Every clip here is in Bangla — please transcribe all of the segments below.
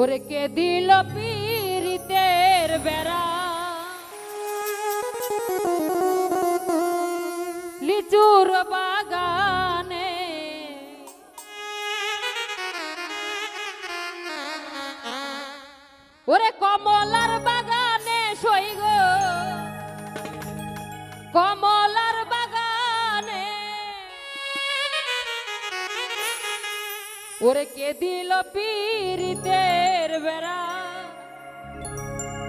ওরে কে দিল পীরিতের বেড়া? লিচুর বাগানে। ওরে কমলার বাগানে সই গো। কমল ওরে কে দিল পীরিতের বেড়া?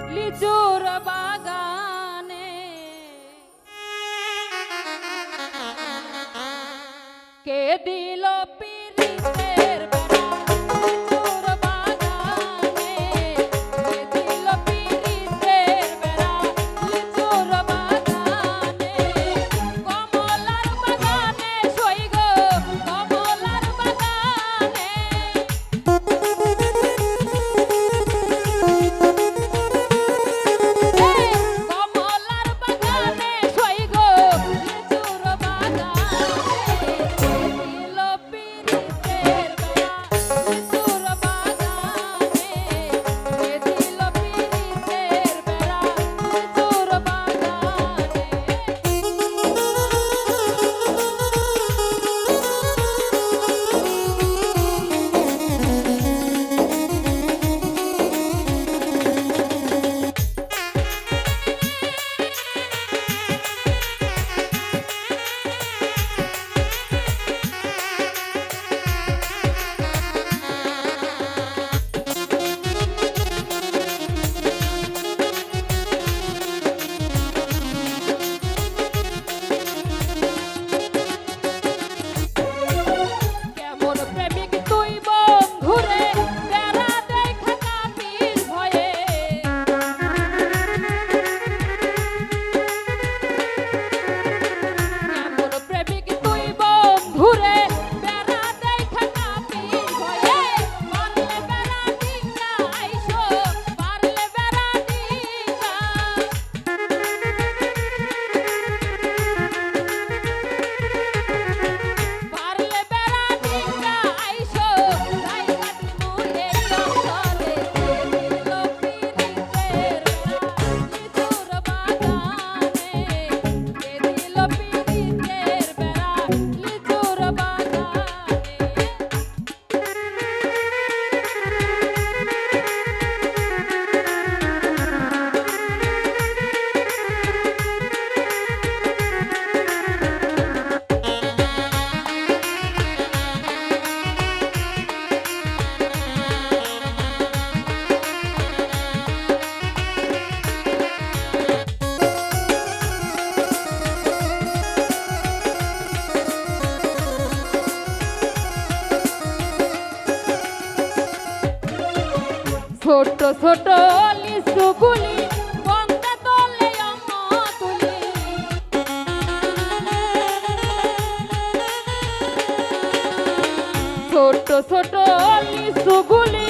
লিচুর বা ছোট লিসুগুলি বন্ধে তোলে তুলি। ছোট ছোট লিসুগুলি